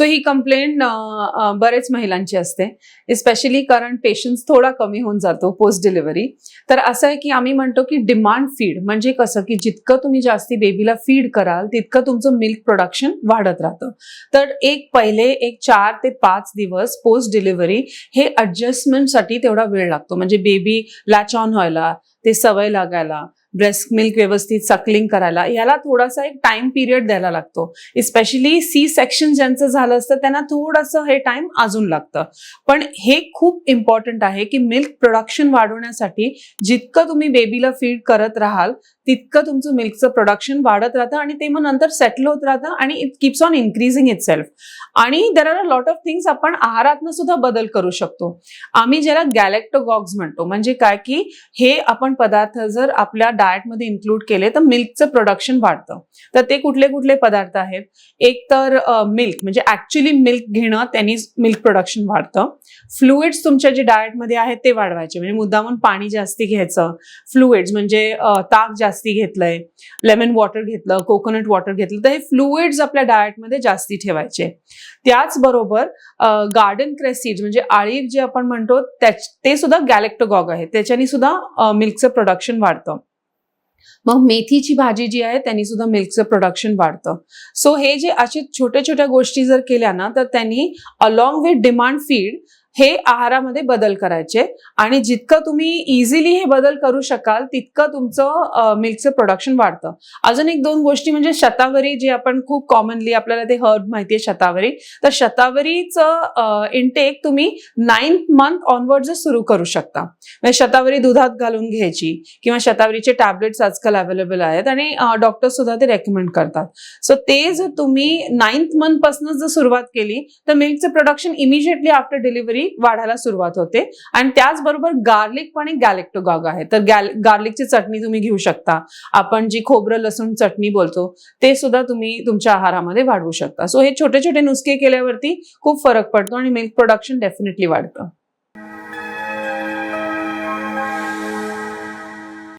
So ही complaint बरेच महिलांची असते. स्पेशली कारण पेशन्स थोडा कमी होऊन जातो पोस्ट डिलिव्हरी तर असं आहे की आम्ही म्हणतो की डिमांड फीड म्हणजे कसं की जितकं तुम्ही जास्ती बेबीला फीड कराल तितकं तुमचं मिल्क प्रोडक्शन वाढत राहतं. तर एक पहिले एक चार ते पाच दिवस पोस्ट डिलिव्हरी हे ॲडजस्टमेंटसाठी तेवढा वेळ लागतो. म्हणजे बेबी लॅच ऑन व्हायला ते सवय लागायला ब्रेस्ट मिल्क व्यवस्थित सकलिंग करायला याला थोडासा एक टाइम पिरियड द्यायला लागतो. स्पेशली सी सेक्शन ज्यांचं झालं असतं त्यांना थोडंसं हे टाइम अजून लागतं. पण हे खूप इम्पॉर्टंट आहे की मिल्क प्रोडक्शन वाढवण्यासाठी जितकं तुम्ही बेबीला फीड करत राहाल तितकं तुमचं मिल्कचं प्रोडक्शन वाढत राहतं आणि ते मग नंतर सेटल होत राहतं आणि it keeps on increasing it self आणि there are a lot of things आपण आहारातनं सुद्धा बदल करू शकतो. आम्ही ज्याला गॅलेक्टोगॉग्स म्हणतो म्हणजे काय की हे आपण पदार्थ जर आपल्या डाएटमध्ये इन्क्लूड केले तर मिल्कचं प्रोडक्शन वाढतं. तर ते कुठले कुठले पदार्थ आहेत? एक तर मिल्क म्हणजे ॲक्च्युली मिल्क घेणं त्यांनी मिल्क प्रोडक्शन वाढतं. फ्लुइड्स तुमच्या जे डाएटमध्ये आहेत ते वाढवायचे. म्हणजे मुद्दामून पाणी जास्ती घ्यायचं. फ्लुइड्स म्हणजे ताक जास्ती घेतलंय. लेमन वॉटर घेतलं कोकोनट वॉटर घेतलं तर हे फ्लुइड्स आपल्या डाएटमध्ये जास्ती ठेवायचे. त्याचबरोबर गार्डन क्रेसीड म्हणजे आळीव जे आपण म्हणतो त्याच ते सुद्धा गॅलेक्टोगॉग आहे. त्याच्यानी सुद्धा मिल्कचं प्रोडक्शन वाढतं. मग मेथीची भाजी जी आहे त्यांनी सुद्धा मिल्कचं प्रोडक्शन वाढतं. सो हे जे असे छोट्या छोट्या गोष्टी जर केल्या ना तर त्यांनी अलॉंग विथ डिमांड फीड हे आहारामध्ये बदल करायचे. आणि जितकं तुम्ही इझिली हे बदल करू शकाल तितकं तुमचं मिल्कचं प्रोडक्शन वाढतं. अजून एक दोन गोष्टी म्हणजे शतावरी जे आपण खूप कॉमनली आपल्याला ते हर्ब माहिती आहे शतावरी. तर शतावरीचं इनटेक तुम्ही नाईन्थ मंथ ऑनवर्ड सुरू करू शकता. म्हणजे शतावरी दुधात घालून घ्यायची किंवा शतावरीचे टॅबलेट्स आजकाल अवेलेबल आहेत आणि डॉक्टर सुद्धा ते रेकमेंड करतात. सो ते जर तुम्ही नाईन्थ मंथपासून जर सुरुवात केली तर मिल्कचं प्रोडक्शन इमिजिएटली आफ्टर डिलिव्हरी वाढायला सुरुवात होते. आणि त्याचबरोबर गार्लिक पण एक गॅलेक्टोगॉग आहे. तर गॅल गार्लिकची चटणी तुम्ही घेऊ शकता. आपण जी खोबरं लसूण चटणी बोलतो ते सुद्धा तुम्ही तुमच्या आहारामध्ये वाढवू शकता. सो हे छोटे छोटे नुसके केल्यावरती खूप फरक पडतो आणि मिल्क प्रोडक्शन डेफिनेटली वाढतं.